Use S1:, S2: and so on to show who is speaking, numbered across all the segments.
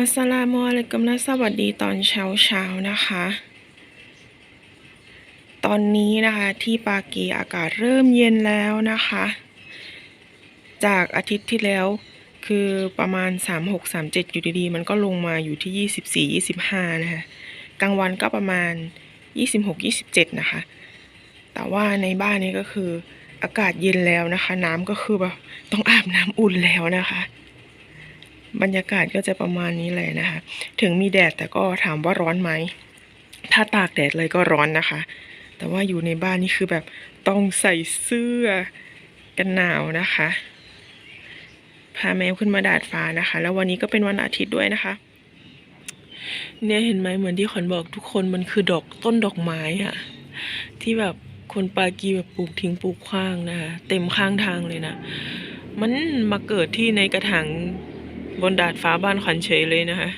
S1: อัสสลามุอะลัยกุมและสวัสดีตอนเช้าเช้าๆนะคะ ตอนนี้นะคะที่ปากีอากาศเริ่มเย็นแล้วนะคะ จากอาทิตย์ที่แล้วคือประมาณ 36 37 อยู่ดีๆ มันก็ลงมาอยู่ที่ 24 25 นะคะกลางวันก็ประมาณ 26 27 นะคะ แต่ว่าในบ้านนี้ก็คืออากาศเย็นแล้วนะคะ น้ำก็คือแบบต้องอาบน้ำอุ่นแล้วนะคะ บรรยากาศก็จะประมาณนี้เลยนะคะ ถึงมีแดดแต่ก็ถามว่าร้อนไหม ถ้าตากแดดเลยก็ร้อนนะคะ แต่ว่าอยู่ในบ้านนี่คือแบบต้องใส่เสื้อกันหนาวนะคะ พาแมวขึ้นมาดาดฟ้านะคะ แล้ววันนี้ก็เป็นวันอาทิตย์ด้วยนะคะ เนี่ยเห็นไหมเหมือนที่ขวัญบอกทุกคนมันคือดอกต้นดอกไม้อะที่แบบคนปากีแบบปลูกทิ้งปลูกขว้างนะคะเต็มข้างทางเลยนะ มันมาเกิดที่ในกระถาง บนดาดฟ้าบ้านขวัญเฉยเลยนะคะ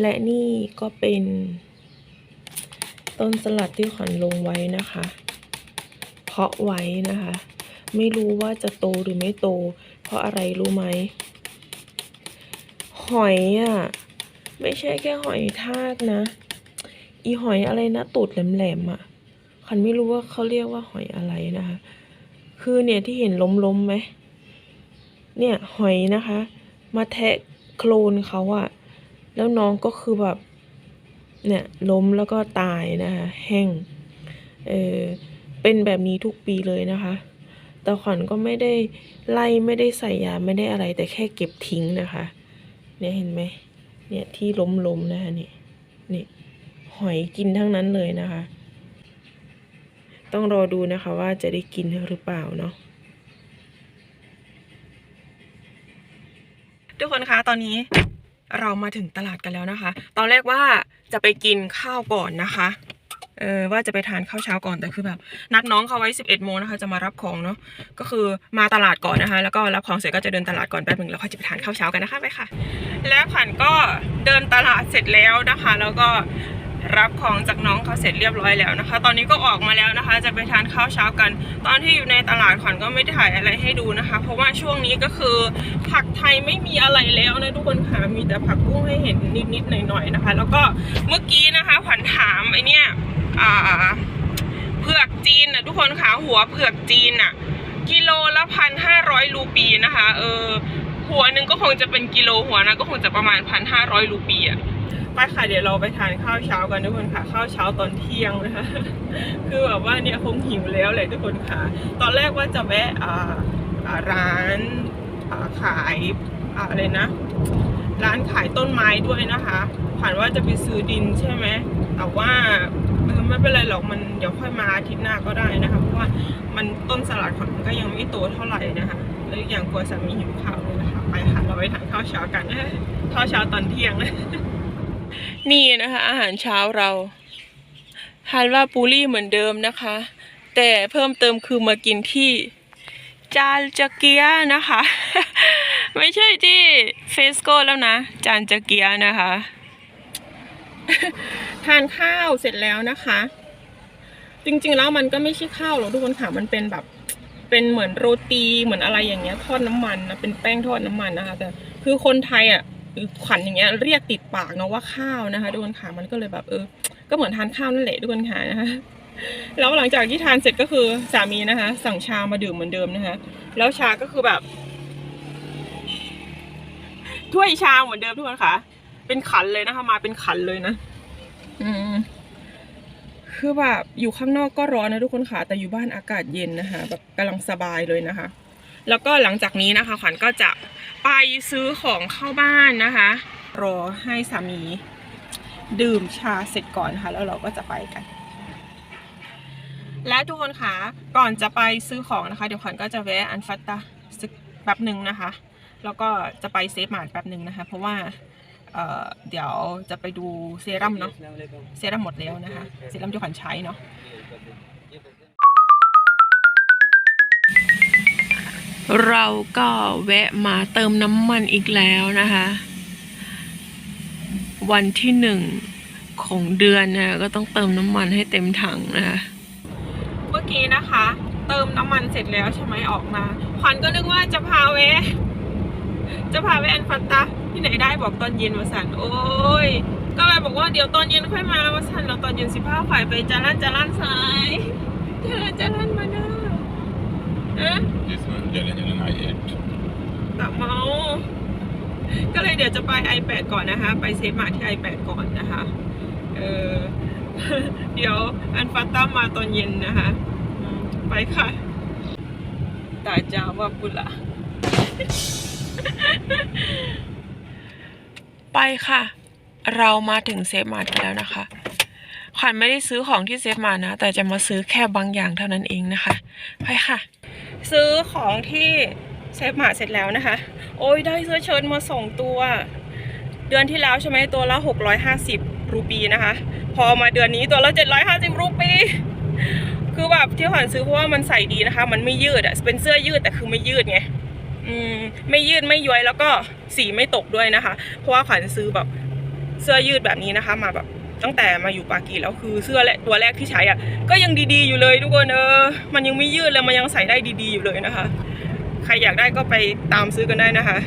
S1: และนี่ก็เป็น ต้นสลัดที่ขวัญลงไว้นะคะ เพาะไว้นะคะ ไม่รู้ว่าจะโตหรือไม่โต เพราะอะไรรู้ไหม หอยอะ ไม่ใช่แค่หอยทากนะ อีหอยอะไรนะตูดแหลมๆอะขวัญไม่รู้ว่าเขาเรียกว่าหอยอะไรนะคะ คือเนี่ยที่เห็นล้มๆไหม เนี่ยหอยนะคะ มาแทะโคลนเขาอะแล้วน้องก็คือแบบเนี่ยล้มแล้วก็ตายนะคะแห้งเออเป็นแบบนี้ทุกปีเลยนะคะแต่ขวัญก็ไม่ได้ไล่ไม่ได้ใส่ยาไม่ได้อะไร แต่แค่เก็บทิ้งนะคะ เนี่ยเห็นไหมเนี่ยที่ล้มๆนะคะนี่นี่หอยกินทั้งนั้นเลยนะคะ ต้องรอดูนะคะว่าจะได้กินหรือเปล่าเนาะ ทุกคนคะตอนนี้เรามาถึงตลาดกันแล้วนะคะ ตอนแรกว่าจะไปกินข้าวก่อนนะคะ เออว่าจะไปทานข้าวเช้าก่อนแต่คือแบบ นัดน้องเขาไว้ 11โมงนะคะ จะมารับของเนาะก็คือมาตลาดก่อนนะคะ แล้วก็รับของเสร็จก็จะเดินตลาดก่อนแป๊บหนึ่งแล้วค่อยจะไปทานข้าวเช้ากันนะคะไปค่ะ แล้วขวัญก็เดินตลาดเสร็จแล้วนะคะ แล้วก็ รับของจากน้องเขาเสร็จเรียบร้อยแล้วนะคะ ตอนนี้ก็ออกมาแล้วนะคะ จะไปทานข้าวเช้ากัน ตอนที่อยู่ในตลาดขวัญก็ไม่ได้ถ่ายอะไรให้ดูนะคะ เพราะว่าช่วงนี้ก็คือผักไทยไม่มีอะไรแล้วนะทุกคนค่ะ มีแต่ผักบุ้งให้เห็นนิดๆหน่อยๆนะคะ แล้วก็เมื่อกี้นะคะขวัญถามไอเนี่ยเผือกจีนนะทุกคนค่ะหัวเผือกจีนอะกิโลละพันห้าร้อยรูปีนะคะ เออหัวหนึ่งก็คงจะเป็นกิโลหัวนะก็คงจะประมาณพันห้าร้อยรูปีอะ ไปค่ะเดี๋ยวเราไปทานข้าวเช้ากันทุกคนค่ะ ข้าวเช้าตอนเที่ยงนะคะคือแบบว่าเนี่ยคงหิวแล้วเลยทุกคนค่ะ ตอนแรกว่าจะแวะอ่าร้านาขายอะไรนะ ร้านขายต้นไม้ด้วยนะคะผ่านว่าจะไปซื้อดินใช่ไหมแต่ว่าไม่เป็นไรหรอกมันเดี๋ยวค่อยมาอาทิตย์หน้าก็ได้นะคะเพราะว่ามันต้นสลัดของมันก็ยังไม่โตเท่าไหร่นะคะแล้วอย่างกลัวสามีหิวข้าวเลยนะคะไปค่ะเราไปทานข้าวเช้ากันข้าวเช้าตอนเที่ยงนี่ นี่นะคะ อาหารเช้าเราฮาลว่าปูรี่เหมือนเดิมนะคะ แต่เพิ่มเติมคือมากินที่จานจักเกียนะคะ ไม่ใช่ที่เฟสโกแล้วนะ จานจักเกียนะคะ ทานข้าวเสร็จแล้วนะคะ จริงๆแล้วมันก็ไม่ใช่ข้าวหรอกทุกคนค่ะมันเป็นแบบเป็นเหมือนโรตีเหมือนอะไรอย่างเงี้ยทอดน้ำมันนะเป็นแป้งทอดน้ำมันนะคะแต่คือคนไทยอะ ขวัญอย่างเงี้ยเรียกติดปากเนาะว่าข้าวนะคะทุกคนค่ะมันก็เลยแบบเออ ก็เหมือนทานข้าวนั่นแหละทุกคนค่ะนะคะแล้วหลังจากที่ทานเสร็จก็คือสามีนะคะ สั่งชามาดื่มเหมือนเดิมนะคะ แล้วชาก็คือแบบถ้วยชาเหมือนเดิมทุกคนค่ะ เป็นขันเลยนะคะ มาเป็นขันเลยนะ อืมคือแบบอยู่ข้างนอกก็ร้อนนะทุกคนค่ะ แต่อยู่บ้านอากาศเย็นนะคะ แบบกำลังสบายเลยนะคะ แล้วก็หลังจากนี้นะคะ ขวัญก็จะ ไปซื้อของเข้าบ้านนะคะ รอให้สามี ดื่มชาเสร็จก่อนนะคะแล้วเราก็จะไปกัน และทุกคนคะก่อนจะไปซื้อของนะคะ เดี๋ยวขวัญก็จะแวะอันฟัตตาสักแป๊บหนึ่งนะคะ แล้วก็จะไปเซฟมาร์ทแป๊บหนึ่งนะคะ เพราะว่าเเดี๋ยวจะไปดูเซรั่มเนาะเซรั่มหมดแล้วนะคะ เซรั่มที่ขวัญใช้เนาะ เราก็แวะมาเติมน้ำมันอีกแล้วนะคะ วันที่หนึ่งของเดือนนะก็ต้องเติมน้ำมันให้เต็มถังนะคะเมื่อกี้นะคะ เติมน้ำมันเสร็จแล้วใช่ไหมออกมาขวัญก็นึกว่าจะพาแวะจะพาแวะอันฟัตตาที่ไหนได้บอกตอนเย็นวสันโอ้ยก็เลยบอกว่าเดี๋ยวตอนเย็นค่อยมาวสันเราตอนเย็นสิบห้าฝ่ายไปจารันจารันสายจารันจารันมาเนอะเอ๊ะ
S2: This one, jalan-jalan ayat.
S1: ตับเมา ก็เลยเดี๋ยวจะไป iPad ก่อนนะคะ ไปเซฟมาที่ iPad ก่อนนะคะ เออ เดี๋ยวอันฟาต้ามาตอนเย็นนะคะอืมไปค่ะตาจาว่าปุละ ไปค่ะ เรามาถึงเซฟมาร์ทกันแล้วนะคะขวัญไม่ได้ซื้อของที่เซฟมาร์ทนะ แต่จะมาซื้อแค่บางอย่างเท่านั้นเองนะคะ ไปค่ะ ซื้อของที่เซฟหมาเสร็จแล้วนะคะ โอ้ยได้เสื้อเชิ้ตมาสองตัว เดือนที่แล้วใช่ไหมตัวละ 650 รูปีนะคะ พอมาเดือนนี้ตัวละ 750 รูปี คือแบบที่ขวัญซื้อเพราะว่ามันใส่ดีนะคะ มันไม่ยืดอะเป็นเสื้อยืดแต่คือไม่ยืดไงอืมไม่ยืดไม่ย้วยแล้วก็สีไม่ตกด้วยนะคะ เพราะว่าขวัญซื้อแบบเสื้อยืดแบบนี้นะคะ มาแบบ ตั้งแต่มาอยู่ปากีแล้วคือเสื้อและตัวแรกที่ใช้อะก็ยังดีๆอยู่เลยทุกคนเออมันยังไม่ยืดเลยมันยังใส่ได้ดีๆอยู่เลยนะคะ ใครอยากได้ก็ไปตามซื้อกันได้นะคะ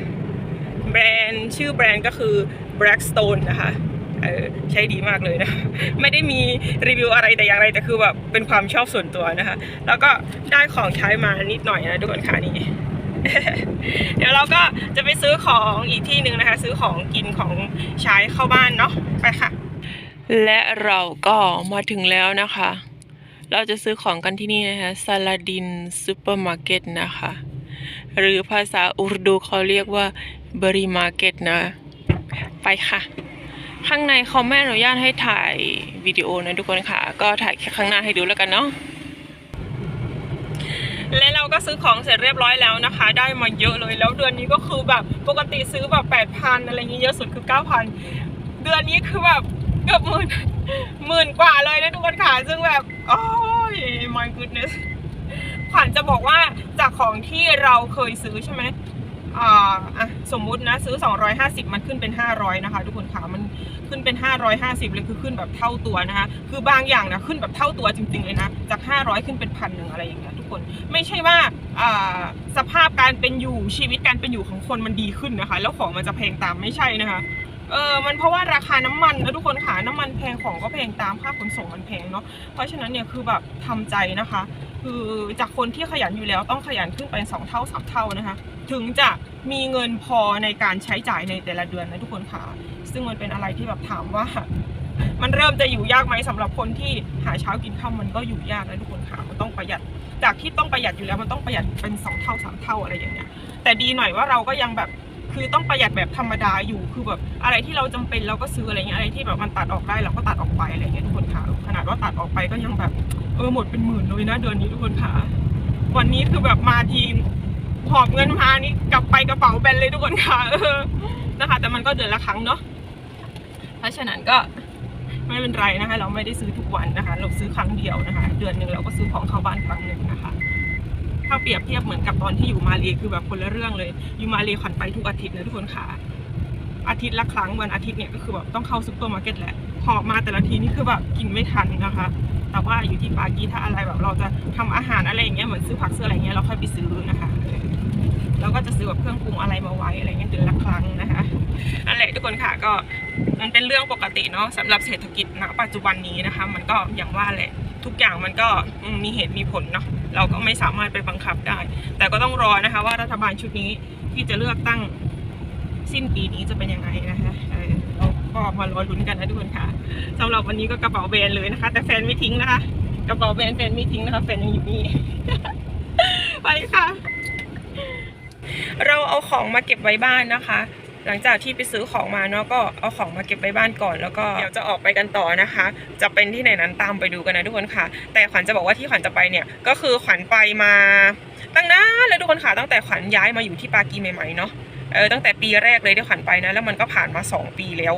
S1: แบรนด์ชื่อแบรนด์ก็คือ Blackstone นะคะเออใช้ดีมากเลยนะ ไม่ได้มีรีวิวอะไรแต่อย่างไรแต่คือแบบเป็นความชอบส่วนตัวนะคะ แล้วก็ได้ของใช้มานิดหน่อยนะทุกคนค่ะนี่เดี๋ยวเราก็จะไปซื้อของอีกที่หนึ่งนะคะ ซื้อของกินของใช้เข้าบ้านเนาะไปค่ะ และเราก็มาถึงแล้วนะคะ เราจะซื้อของกันที่นี่นะคะซาลาดินซูเปอร์มาร์เก็ตนะคะ หรือภาษาอุรดูเขาเรียกว่าเบรีมาร์เก็ตนะ ไปค่ะ ข้างในเขาไม่อนุญาตให้ถ่ายวิดีโอนะทุกคนค่ะ ก็ถ่ายแค่ข้างหน้าให้ดูแล้วกันเนาะและเราก็ซื้อของเสร็จเรียบร้อยแล้วนะคะ ได้มาเยอะเลยแล้วเดือนนี้ก็คือแบบปกติซื้อแบบแปดพันอะไรเงี้ยเยอะสุดคือเก้าพันเดือนนี้คือแบบ กือบหมื่นหมื่นกว่าเลยนะทุกคนค่ะซึ่งแบบโอ้ย my goodness ขวัญจะบอกว่าจากของที่เราเคยซื้อใช่ไหมอ่าสมมุตินะซื้อ 250 มันขึ้นเป็น 500 นะคะ ทุกคนค่ะมันขึ้นเป็น 550 เลยคือขึ้นแบบเท่าตัวนะคะ คือบางอย่างนะขึ้นแบบเท่าตัวจริง ๆ เลยนะ จาก 500 ขึ้นเป็นพันหนึ่งอะไรอย่างเงี้ยทุกคน ไม่ใช่ว่าสภาพการเป็นอยู่ชีวิตการเป็นอยู่ของคนมันดีขึ้นนะคะ แล้วของมันจะแพงตามไม่ใช่นะคะ เออมันเพราะว่าราคาน้ำมันนะทุกคนค่ะน้ำมันแพงของก็แพงตามค่าขนส่งมันแพงเนาะเพราะฉะนั้นเนี่ยคือแบบทำใจนะคะ คือจากคนที่ขยันอยู่แล้วต้องขยันขึ้นเป็นสองเท่าสามเท่านะคะ ถึงจะมีเงินพอในการใช้จ่ายในแต่ละเดือนนะทุกคนค่ะ ซึ่งมันเป็นอะไรที่แบบถามว่า มันเริ่มจะอยู่ยากไหมสำหรับคนที่หาเช้ากินค่ำมันก็อยู่ยากนะทุกคนค่ะมันต้องประหยัดจากที่ต้องประหยัดอยู่แล้วมันต้องประหยัดเป็นสองเท่าสามเท่าอะไรอย่างเงี้ยแต่ดีหน่อยว่าเราก็ยังแบบ คือต้องประหยัดแบบธรรมดาอยู่คือแบบอะไรที่เราจำเป็นเราก็ซื้ออะไรเงี้ยอะไรที่แบบมันตัดออกได้เราก็ตัดออกไปอะไรเงี้ยทุกคนค่ะขนาดว่าตัดออกไปก็ยังแบบเออหมดเป็นหมื่นเลยนะเดือนนี้ทุกคนค่ะ วันนี้คือแบบมาทีมหอบเงินมานี่กลับไปกระเป๋าแบนเลยทุกคนค่ะเออนะคะ แต่มันก็เดือนละครั้งเนาะเพราะฉะนั้นก็ไม่เป็นไรนะคะ เราไม่ได้ซื้อทุกวันนะคะ เราซื้อครั้งเดียวนะคะ เดือนหนึ่งเราก็ซื้อของเข้าบ้านครั้งหนึ่งนะคะ ถ้าเปรียบเทียบเหมือนกับตอนที่อยู่มาเลคือแบบคนละเรื่องเลย อยู่มาเลขวัญไปทุกอาทิตย์นะทุกคนค่ะ อาทิตย์ละครั้งวันอาทิตย์เนี่ยก็คือแบบต้องเข้าซุปเปอร์มาร์เก็ตแหละหอบมาแต่ละทีนี่คือแบบกินไม่ทันนะคะ แต่ว่าอยู่ที่ปากีถ้าอะไรแบบเราจะทำอาหารอะไรอย่างเงี้ยเหมือนซื้อผักซื้ออะไรเงี้ยเราค่อยไปซื้อนะคะเออเราก็จะซื้อแบบเครื่องปรุงอะไรมาไว้อะไรเงี้ยเดือนละครั้งนะคะนั่นแหละทุกคนค่ะก็มันเป็นเรื่องปกติเนาะสำหรับเศรษฐกิจณปัจจุบันนี้นะคะ มันก็อย่างว่าแหละทุกอย่างมันก็มมีเหตุมีผลเนาะ เราก็ไม่สามารถไปบังคับได้ แต่ก็ต้องรอนะคะ ว่ารัฐบาลชุดนี้ที่จะเลือกตั้งสิ้นปีนี้จะเป็นยังไงนะคะเราก็มารอลุ้นกันนะทุกคนค่ะสำหรับวันนี้ก็กระเป๋าแบรนด์เลยนะคะ แต่แฟนไม่ทิ้งนะคะ กระเป๋าแบรนด์แฟนไม่ทิ้งนะคะแฟนยังอยู่นี่ไปค่ะ เราเอาของมาเก็บไว้บ้านนะคะ หลังจากที่ไปซื้อของมาเนาะก็เอาของมาเก็บไว้บ้านก่อน แล้วก็เดี๋ยวจะออกไปกันต่อนะคะ จะเป็นที่ไหนนั้นตามไปดูกันนะทุกคนค่ะ แต่ขวัญจะบอกว่าที่ขวัญจะไปเนี่ยก็คือขวัญไปมาตั้งนานเลยทุกคนค่ะตั้งแต่ขวัญย้ายมาอยู่ที่ปากีใหม่ๆเนาะเออตั้งแต่ปีแรกเลยที่ขวัญไปนะแล้วมันก็ผ่านมาสองปีแล้ว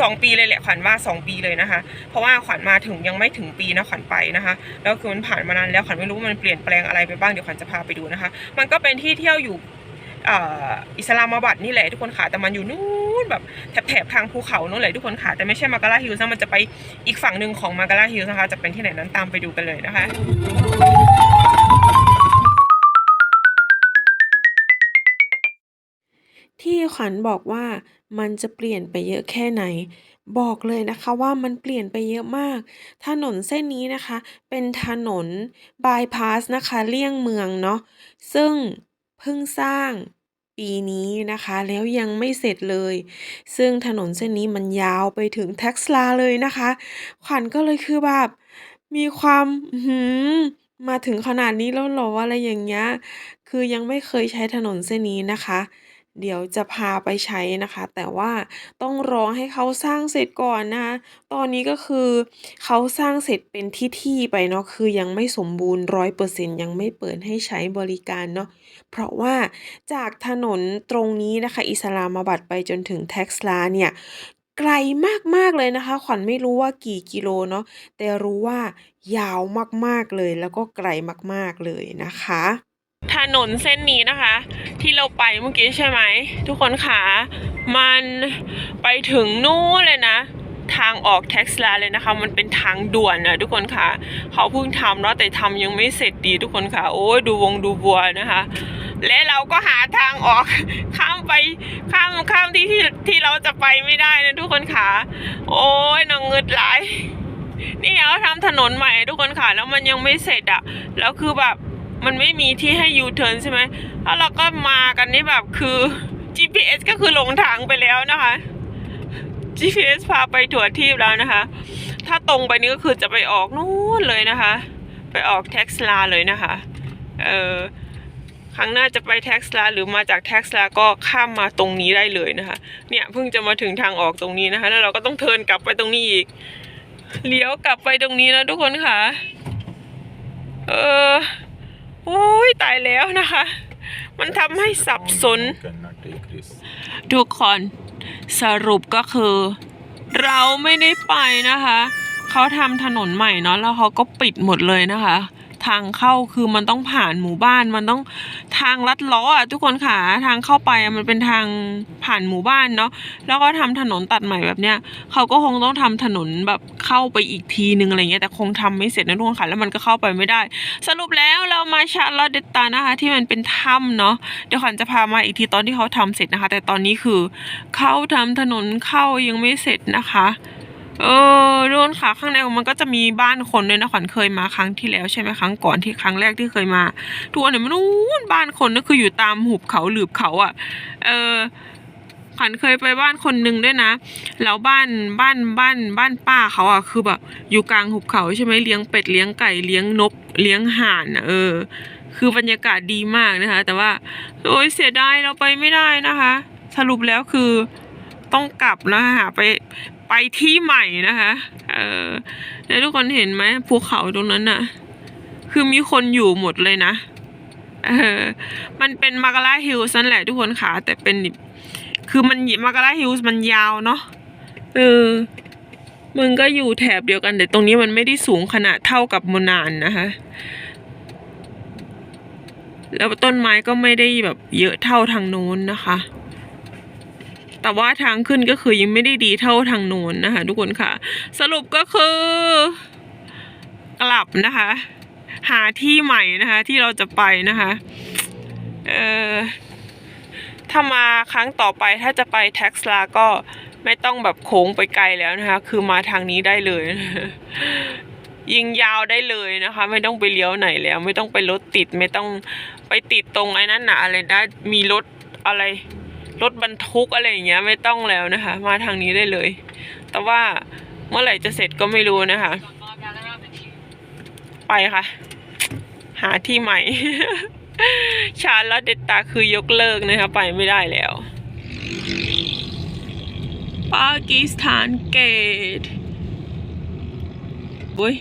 S1: สองปีเลยแหละขวัญว่าสองปีเลยนะคะ เพราะว่าขวัญมาถึงยังไม่ถึงปีนะขวัญไปนะคะแล้วคือมันผ่านมานานแล้วขวัญไม่รู้ว่ามันเปลี่ยนแปลงอะไรไปบ้างเดี๋ยวขวัญจะพาไปดูนะคะ มันก็เป็นที่เที่ยวอยู่ อิสลามาบัดนี่แหละทุกคนค่ะแต่มันอยู่นู้นแบบแถบทางภูเขานู้นเลยทุกคนค่ะแต่ไม่ใช่มาการาฮิลส์นะมันจะไปอีกฝั่งหนึ่งของมาการาฮิลส์นะคะจะเป็นที่ไหนนั้นตามไปดูกันเลยนะคะท
S3: ที่ขวัญบอกว่ามันจะเปลี่ยนไปเยอะแค่ไหน บอกเลยนะคะว่ามันเปลี่ยนไปเยอะมาก ถนนเส้นนี้นะคะ เป็นถนนบายพาสนะคะเลี่ยงเมืองเนาะซึ่ง เพิ่งสร้างปีนี้นะคะ แล้วยังไม่เสร็จเลย ซึ่งถนนเส้นนี้มันยาวไปถึงแท็กซ์ลาเลยนะคะ ขวัญก็เลยคือแบบมีความหืมมาถึงขนาดนี้แล้วหรออะไรอย่างเงี้ย คือยังไม่เคยใช้ถนนเส้นนี้นะคะ เดี๋ยวจะพาไปใช้นะคะ แต่ว่าต้องรอให้เขาสร้างเสร็จก่อนนะคะ ตอนนี้ก็คือเขาสร้างเสร็จเป็นที่ๆไปเนาะ คือยังไม่สมบูรณ์100%ยังไม่เปิดให้ใช้บริการเนาะ เพราะว่าจากถนนตรงนี้นะคะ อิสลามาบัดไปจนถึงแท็กซ์ลาเนี่ยไกลมากๆเลยนะคะ ขวัญไม่รู้ว่ากี่กิโลเนาะ แต่รู้ว่ายาวมากๆเลย แล้วก็ไกลมากๆเลยนะคะ
S1: ถนนเส้นนี้นะคะ ที่เราไปเมื่อกี้ใช่ไหม ทุกคนขามันไปถึงนู่นเลยนะ ทางออกแท็กซ์ลาเลยนะคะ มันเป็นทางด่วนนะทุกคนคะเขาเพิ่งทำเนาะแต่ทำยังไม่เสร็จดีทุกคนค่ะ โอ้ยดูวงดูบัวนะคะ และเราก็หาทางออกข้ามไปข้ามข้ามที่ที่ที่เราจะไปไม่ได้นะทุกคนค่ะ โอ้ยนางเงืดไหลายนี่เขาทำถนนใหม่ทุกคนค่ะ แล้วมันยังไม่เสร็จอะแล้วคือแบบ มันไม่มีที่ให้ยูเทิร์นใช่ไหมแล้วเราก็มากันนี่แบบคือ GPS ก็คือหลงทางไปแล้วนะคะ GPS พาไปถั่วทีบแล้วนะคะ ถ้าตรงไปนี่ก็คือจะไปออกนู่นเลยนะคะ ไปออกแท็กซ์ลาเลยนะคะ เออครั้งหน้าจะไปแท็กซ์ลาหรือมาจากแท็กซ์ลาก็ข้ามมาตรงนี้ได้เลยนะคะ เนี่ยเพิ่งจะมาถึงทางออกตรงนี้นะคะ แล้วเราก็ต้องเทิร์นกลับไปตรงนี้อีก เลี้ยวกลับไปตรงนี้แล้วทุกคนค่ะ เออ อ้ยตายแล้วนะคะ มันทำให้สับสน ทุกคนสรุปก็คือ เราไม่ได้ไปนะคะ เขาทำถนนใหม่เนาะแล้วเขาก็ปิดหมดเลยนะคะ ทางเข้าคือมันต้องผ่านหมู่บ้าน มันต้องทางลัดล้ออะทุกคนค่ะทางเข้าไปมันเป็นทางผ่านหมู่บ้านเนาะแล้วก็ทำถนนตัดใหม่แบบเนี้ยเขาก็คงต้องทำถนนแบบเข้าไปอีกทีนึงอะไรเงี้ยแต่คงทำไม่เสร็จนะทุกคนค่ะแล้วมันก็เข้าไปไม่ได้ สรุปแล้วเรามาชาร์ลอตเดตตานะคะ ที่มันเป็นถ้ำเนาะเดี๋ยวขวัญจะพามาอีกทีตอนที่เขาทำเสร็จนะคะ แต่ตอนนี้คือเขาทำถนนเข้ายังไม่เสร็จนะคะ เออโดนค่ะข้างในมันก็จะมีบ้านคนด้วยนะขวัญเคยมาครั้งที่แล้วใช่ไหมครั้งก่อนที่ครั้งแรกที่เคยมาทุกวันเนี่ยมันนู้นบ้านคนก็คืออยู่ตามหุบเขาหลืบเขาอะ่ะ เออขวัญเคยไปบ้านคนหนึ่งด้วยนะแล้วบ้านบ้านบ้านบ้านป้าเขาอะ่ะคือแบบอยู่กลางหุบเขาใช่ไหมเลี้ยงเป็ดเลี้ยงไก่เลี้ยงนกเลี้ยงห่านเออ คือบรรยากาศดีมากนะคะ แต่ว่าโอ้ยเสียดายเราไปไม่ได้นะคะ สรุปแล้วคือต้องกลับนะคะหาไป ไปที่ใหม่นะคะ เออแล้วทุกคนเห็นไหมภูเขาตรงนั้นน่ะ คือมีคนอยู่หมดเลยนะ เออ มันเป็นมาการาฮิลส์นั่นแหละทุกคนค่ะ แต่เป็น คือมันมาการาฮิลส์มันยาวเนาะ เออ มึงก็อยู่แถบเดียวกันแต่ตรงนี้มันไม่ได้สูงขนาดเท่ากับโมนานนะคะ แล้วต้นไม้ก็ไม่ได้แบบเยอะเท่าทางโน้นนะคะ แต่ว่าทางขึ้นก็คือยังไม่ได้ดีเท่าทางโน้นนะคะ ทุกคนค่ะ สรุปก็คือกลับนะคะ หาที่ใหม่นะคะ ที่เราจะไปนะคะ เออถ้ามาครั้งต่อไปถ้าจะไปแท็กซ์ลาก็ไม่ต้องแบบโค้งไปไกลแล้วนะคะ คือมาทางนี้ได้เลย ยิงยาวได้เลยนะคะ ไม่ต้องไปเลี้ยวไหนแล้ว ไม่ต้องไปรถติด ไม่ต้องไปติดตรงไอ้นั่นนะอะไรนะมีรถอะไร รถบรรทุกอะไรอย่างเงี้ยไม่ต้องแล้วนะคะ มาทางนี้ได้เลย แต่ว่าเมื่อไหร่จะเสร็จก็ไม่รู้นะคะ ไปค่ะ หาที่ใหม่ ชาร์ลเดตตาคือยกเลิกนะคะ ไปไม่ได้แล้วปากีสถานเกตอุ้ย